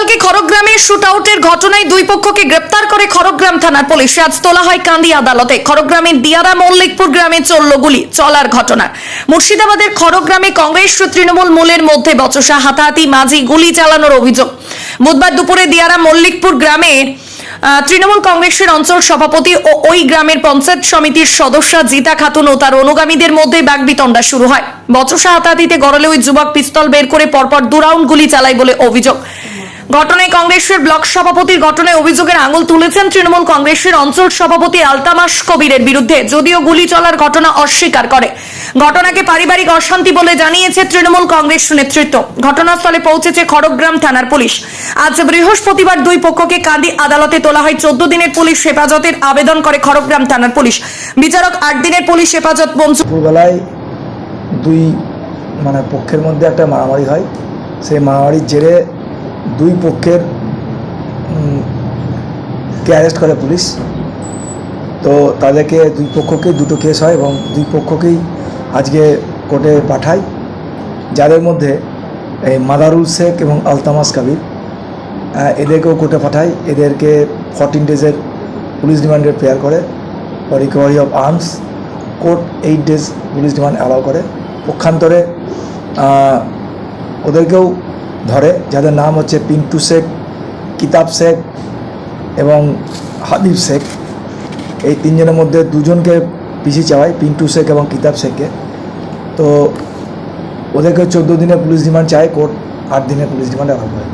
গতকালকে খড়গ্রামের শুট আউটের ঘটনায় দুই পক্ষকে গ্রেপ্তার করে খড়গ্রাম থানার পুলিশ। আজ তোলা হয় কান্দি আদালতে। খড়গ্রামের দিয়ারা মল্লিকপুর গ্রামে চলল গুলি, চলার ঘটনা। মুর্শিদাবাদের খড়গ্রামে কংগ্রেস ও তৃণমূল মূলের মধ্যে বচসা হাতাহাতি মাঝি গুলি চালানোর অভিযোগ। বুধবার দুপুরে দিয়ারা মল্লিকপুর গ্রামে তৃণমূল কংগ্রেসের অঞ্চল সভাপতি ও ওই গ্রামের পঞ্চায়েত সমিতির সদস্য জিতা খাতুন ও তার অনুগামীদের মধ্যে বাগবিতণ্ডা শুরু হয়। বচসা হাতাহাতিতে গড়লে ওই যুবক পিস্তল বের করে পরপর দু রাউন্ড গুলি চালায় বলে অভিযোগ। ঘটনায় কংগ্রেসের ব্লক সভাপতির ঘটনায় অভিযোগের আঙুল তুলেছেন তৃণমূল কংগ্রেসের অঞ্চল সভাপতি আলতামাস কবিরের বিরুদ্ধে, যদিও গুলি চলার ঘটনা অস্বীকার করে। ঘটনাকে পারিবারিক অশান্তি বলে জানিয়েছে তৃণমূল কংগ্রেস নেতৃত্ব। ঘটনাস্থলে পৌঁছেছে খড়গ্রাম থানার পুলিশ। আজ বৃহস্পতিবার দুই পক্ষকে কাঁদি আদালতে তোলা হয়। চোদ্দ দিনের পুলিশ হেফাজতের আবেদন করে খড়গ্রাম থানার পুলিশ। বিচারক আট দিনের পুলিশ হেফাজত মঞ্জুর দুই মানে পক্ষের মধ্যে একটা মারামারি হয়। সেই মারামারির জেরে দুই পক্ষের কে অ্যারেস্ট করে পুলিশ। তো তাদেরকে দুই পক্ষকে দুটো কেস হয় এবং দুই পক্ষকেই আজকে কোর্টে পাঠায়, যাদের মধ্যে, এই মাদারুল শেখ এবং আলতামাস কাবির এদেরকেও কোর্টে পাঠায়। এদেরকে ফর্টিন ডেজের পুলিশ রিমান্ডের প্রেয়ার করে recovery of arms court eight days police remand allow করে। পক্ষান্তরে ওদেরকেও ধরে, যাদের নাম হচ্ছে পিন্টু শেখ, কিতাব শেখ এবং হাদিব শেখ। এই তিনজনের মধ্যে দুজনকে পিছিয়ে চাওয়ায়, পিন্টু শেখ এবং কিতাব শেখকে। তো ওদেরকে চোদ্দ দিনে পুলিশ ডিমান্ড চায় কোর্ট আট দিনে পুলিশ রিমান্ড অ্যালাউ করে।